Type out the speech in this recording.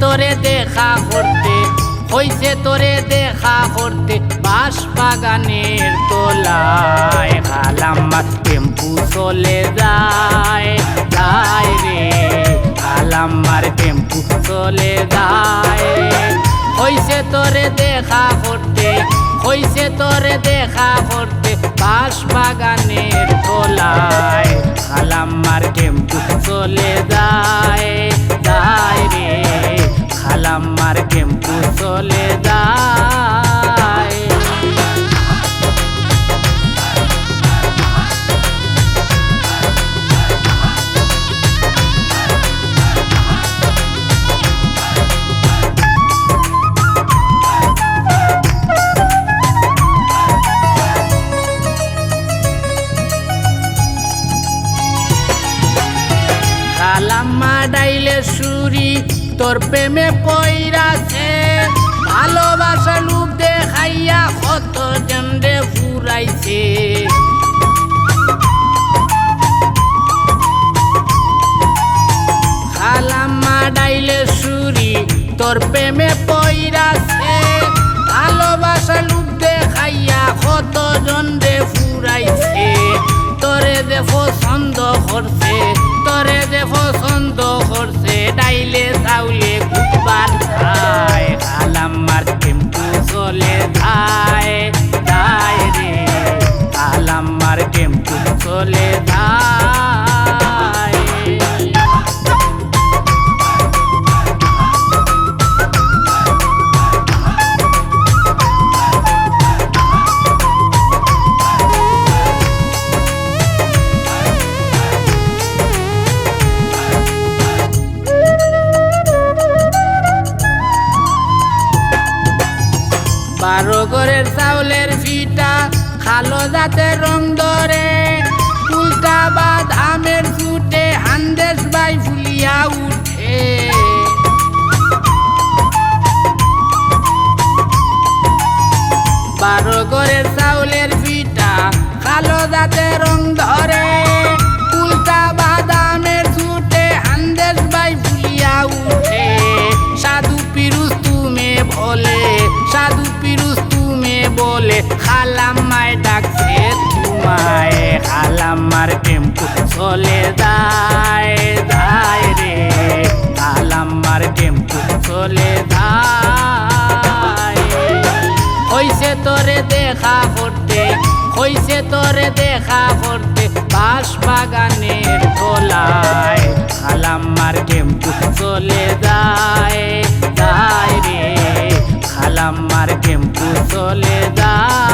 তোরে দেখা করতে, হইছে তোরে দেখা করতে। বাস বাগানের তোলায় খালাম্মা টেম্পু চলে যায় যায় রে। খালাম্মার টেম্পু চলে যায়। হইছে তোরে দেখা করতে, হইছে তোরে দেখা করতে। বাস বাগানের তোলায় খালাম্মার টেম্পু চলে যায়। টেম্পু চলে যায় খালাম্মা ডাইলে সুরি তোর প্রেমে পইরাছে। ভালোবাসা লুপ দেখাইয়া কত জন্ডে ফুরাইছে খালাম্মা ডাইলে সুরি তোর প্রেমে পইরাছে। ভালোবাসা লুপ দেখাইয়া কত জন্ডে ফুরাইছে তোরে যে পছন্দ করছে। তোরে যে পছন্দ করছে ডাইলে চাউলে গুবার খায় খালাম্মার টেম্পু চলে যায়। বারো ঘরের চাউলের ফিটা খালো যাতে রং ধরে উল্টা বাদ খালাম্মার টেম্পু চলে যায় যায় রে। খালাম্মার টেম্পু চলে যায়। হইছে তোরে দেখা করতে, হইছে তোরে দেখা করতে বাঁশ বাগানের তোলায় খালাম্মার টেম্পু চলে যায় যায় রে। খালাম্মার টেম্পু চলে যায়।